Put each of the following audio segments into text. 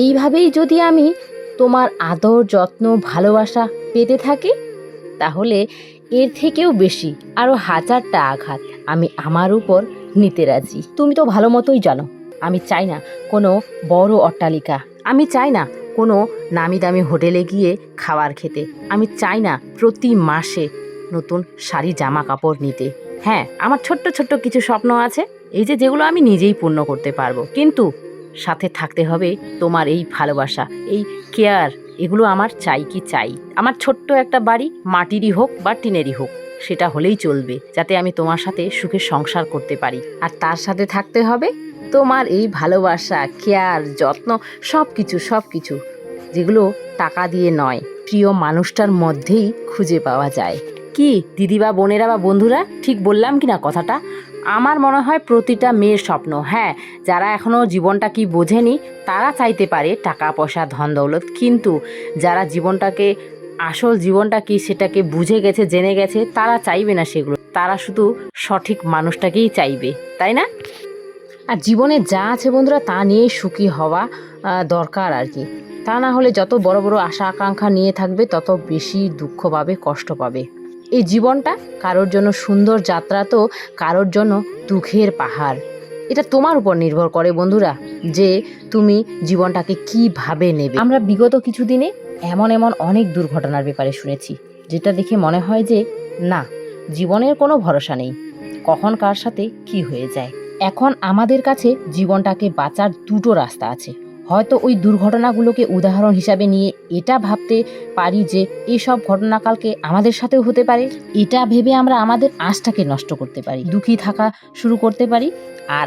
এইভাবেই যদি আমি তোমার আদর, যত্ন, ভালোবাসা পেতে থাকি, তাহলে এর থেকেও বেশি আরও হাজারটা আঘাত আমি আমার উপর নিতে রাজি। তুমি তো ভালো মতোই জানো, আমি চাই না কোনো বড় অট্টালিকা। আমি চাই না কোনো নামি দামি হোটেলে গিয়ে খাবার খেতে। আমি চাই না প্রতি মাসে নতুন শাড়ি জামা কাপড় নিতে। হ্যাঁ আমার ছোট্ট ছোট্ট কিছু স্বপ্ন আছে, এই যে যেগুলো আমি নিজেই পূর্ণ করতে পারব। কিন্তু সাথে থাকতে হবে তোমার এই ভালোবাসা, এই কেয়ার, এগুলো আমার চাই কি চাই। আমার ছোট্ট একটা বাড়ি মাটিরই হোক বা টিনেরই হোক, সেটা হলেই চলবে, যাতে আমি তোমার সাথে সুখে সংসার করতে পারি। আর তার সাথে থাকতে হবে তোমার এই ভালোবাসা, কেয়ার, যত্ন সব কিছু সব কিছু যেগুলো টাকা দিয়ে নয়, প্রিয় মানুষটার মধ্যেই খুঁজে পাওয়া যায়। কি দিদি বা বোনেরা বা বন্ধুরা, ঠিক বললাম কি না কথাটা? আমার মনে হয় প্রতিটা মেয়ের স্বপ্ন। হ্যাঁ যারা এখনও জীবনটা কি বোঝেনি, তারা চাইতে পারে টাকা, পয়সা, ধন, দৌলত। কিন্তু যারা জীবনটাকে, আসল জীবনটা কি সেটাকে বুঝে গেছে, জেনে গেছে, তারা চাইবে না সেগুলো। তারা শুধু সঠিক মানুষটাকেই চাইবে, তাই না? আর জীবনে যা আছে বন্ধুরা, তা নিয়েই সুখী হওয়া দরকার আর কি। তা না হলে যত বড় বড় আশা, আকাঙ্ক্ষা নিয়ে থাকবে, তত বেশি দুঃখ পাবে, কষ্ট পাবে। এই জীবনটা কারোর জন্য সুন্দর যাত্রা তো কারোর জন্য দুঃখের পাহাড়। এটা তোমার উপর নির্ভর করে বন্ধুরা যে তুমি জীবনটাকে কীভাবে নেবে। আমরা বিগত কিছু দিনে এমন এমন অনেক দুর্ঘটনার ব্যাপারে শুনেছি, যেটা দেখে মনে হয় যে না, জীবনের কোনো ভরসা নেই। কখন কার সাথে কি হয়ে যায়? এখন আমাদের কাছে জীবনটাকে বাঁচার দুটো রাস্তা আছে। হয়তো ওই দুর্ঘটনাগুলোকে উদাহরণ হিসাবে নিয়ে এটা ভাবতে পারি যে এইসব ঘটনাকালকে আমাদের সাথেও হতে পারে। এটা ভেবে আমরা আমাদের আঁশটাকে নষ্ট করতে পারি, দুঃখী থাকা শুরু করতে পারি। আর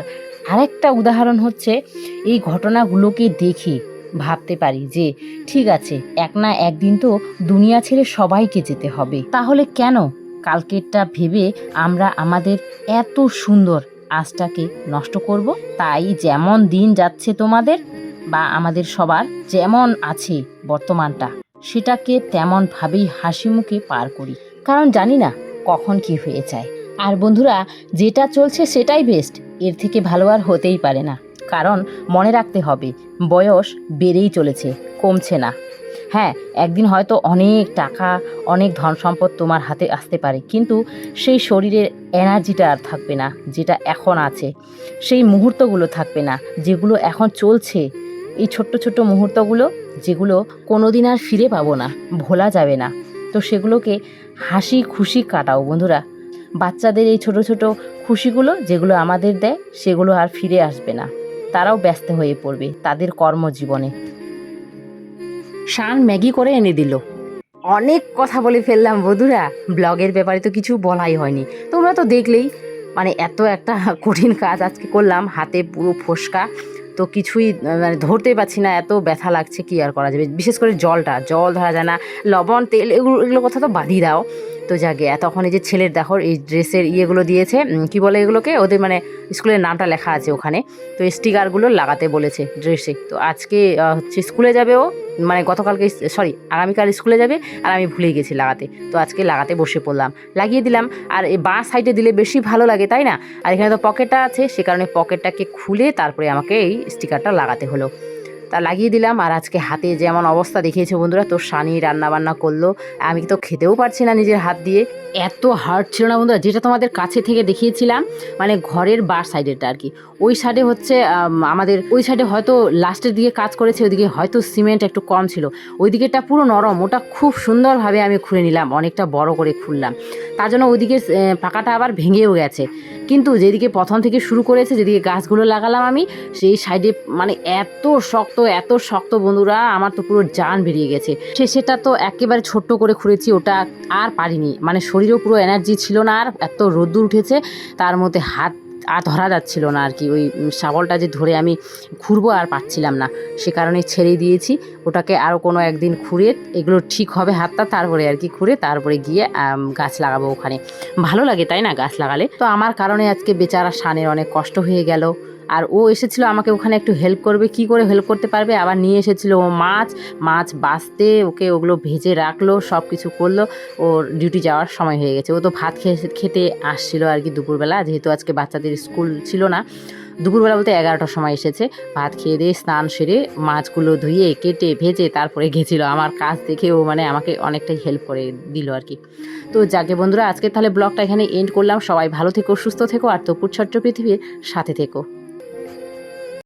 আরেকটা উদাহরণ হচ্ছে এই ঘটনাগুলোকে দেখে ভাবতে পারি যে, ঠিক আছে, এক না একদিন তো দুনিয়া ছেড়ে সবাইকে যেতে হবে। তাহলে কেন কালকেরটা ভেবে আমরা আমাদের এত সুন্দর আজটাকে নষ্ট করব? তাই যেমন দিন যাচ্ছে তোমাদের বা আমাদের সবার যেমন আছে বর্তমানটা, সেটাকে তেমনভাবেই হাসি মুখে পার করি। কারণ জানি না কখন কি হয়ে যায়। আর বন্ধুরা, যেটা চলছে সেটাই বেস্ট এর থেকে ভালো আর হতেই পারে না। কারণ মনে রাখতে হবে, বয়স বেড়েই চলেছে, কমছে না। হ্যাঁ একদিন হয়তো অনেক টাকা, অনেক ধন সম্পদ তোমার হাতে আসতে পারে, কিন্তু সেই শরীরের এনার্জিটা আর থাকবে না, যেটা এখন আছে। সেই মুহূর্তগুলো থাকবে না, যেগুলো এখন চলছে এই ছোট্ট ছোট্ট মুহূর্তগুলো যেগুলো কোনো দিন আর ফিরে পাবো না, ভোলা যাবে না। তো সেগুলোকে হাসি খুশি কাটাও বন্ধুরা। বাচ্চাদের এই ছোট ছোট খুশিগুলো যেগুলো আমাদের দেয়, সেগুলো আর ফিরে আসবে না। তারাও ব্যস্ত হয়ে পড়বে তাদের কর্মজীবনে। শান ম্যাগি করে এনে দিল। অনেক কথা বলে ফেললাম বধুরা ব্লগের ব্যাপারে তো কিছু বলাই হয়নি। তোমরা তো দেখলেই মানে এত একটা কঠিন কাজ আজকে করলাম, হাতে পুরো ফোসকা। তো কিছুই মানে ধরতে পারছি না এত ব্যথা লাগছে কি আর করা যাবে। বিশেষ করে জলটা, জল ধরা যায় না, লবণ, তেল, এগুলো এগুলো কথা তো বাদই দাও। তো যাকে তখন এই যে ছেলের দেখো, এই ড্রেসের ইয়েগুলো দিয়েছে কি বলে এগুলোকে? ওদের মানে স্কুলের নামটা লেখা আছে ওখানে। তো স্টিকারগুলো লাগাতে বলেছে ড্রেসে। তো আজকে হচ্ছে স্কুলে যাবে ও। মানে গতকালকে সরি আগামীকাল স্কুলে যাবে আর আমি ভুলেই গেছি লাগাতে। তো আজকে লাগাতে বসে পড়লাম। লাগিয়ে দিলাম। আর এই বাঁ সাইডে দিলে বেশি ভালো লাগে, তাই না? আর এখানে তো পকেটটা আছে, সে কারণে পকেটটাকে খুলে তারপরে আমাকে এই স্টিকারটা লাগাতে হলো। তা লাগিয়ে দিলাম আর আজকে হাতে যেমন অবস্থা দেখিয়েছে বন্ধুরা তোর সানি রান্না বান্না করল। আমি তো খেতেও পারছি না নিজের হাত দিয়ে। এত হার্ড ছিল না বন্ধুরা, যেটা তোমাদের কাছে থেকে দেখিয়েছিলাম মানে ঘরের বার সাইডেরটা আর কি ওই সাইডে হচ্ছে আমাদের ওই সাইডে হয়তো লাস্টের দিকে কাজ করেছে, ওইদিকে হয়তো সিমেন্ট একটু কম ছিল। ওই দিকেরটা পুরো নরম, ওটা খুব সুন্দরভাবে আমি খুলে নিলাম, অনেকটা বড় করে খুললাম। তার জন্য ওইদিকে পাকাটা আবার ভেঙেও গেছে। কিন্তু যেদিকে প্রথম থেকে শুরু করেছে, যেদিকে গাছগুলো লাগালাম আমি, সেই সাইডে মানে এত শক্ত এত শক্ত বন্ধুরা, আমার তো পুরো জান বেরিয়ে গেছে। সে সেটা তো একেবারে ছোট্ট করে খুঁড়েছি ওটা আর পারিনি। মানে শরীরেও পুরো এনার্জি ছিল না আর এত রোদ্দুর উঠেছে, তার মধ্যে হাত আর ধরা যাচ্ছিল না আর কি। ওই শাবলটা যে ধরে আমি খুঁড়বো আর পাচ্ছিলাম না, সে কারণে ছেড়ে দিয়েছি। ওটাকে আরও কোনো একদিন খুঁড়ে, এগুলো ঠিক হবে হাতটা, তারপরে আর কি খুঁড়ে, তারপরে গিয়ে গাছ লাগাবো ওখানে। ভালো লাগে, তাই না, গাছ লাগালে? তো আমার কারণে আজকে বেচারা শানের অনেক কষ্ট হয়ে গেল। আর ও এসেছিল আমাকে ওখানে একটু হেল্প করবে। কি করে হেল্প করতে পারবে? আবার নিয়ে এসেছিল ও মাছ। মাছ বাঁচতে ওকে ওগুলো ভেজে রাখল সব কিছু করল। ওর ডিউটি যাওয়ার সময় হয়ে গেছে। ও তো ভাত খেয়ে খেতে আসছিল আর কি দুপুরবেলা। যেহেতু আজকে বাচ্চাদের স্কুল ছিল না। দুপুরবেলা বলতে এগারোটার সময় এসেছে। ভাত খেয়ে দিয়ে স্নান সেরে মাছগুলো ধুয়ে, কেটে, ভেজে তারপরে গেছিল। আমার কাজ দেখে ও মানে আমাকে অনেকটাই হেল্প করে দিল আর কি। তো যাকে বন্ধুরা আজকে তাহলে ব্লগটা এখানে এন্ড করলাম। সবাই ভালো থেকো, সুস্থ থেকো। আর তপুর ছোট্ট পৃথিবীর সাথে থেকো।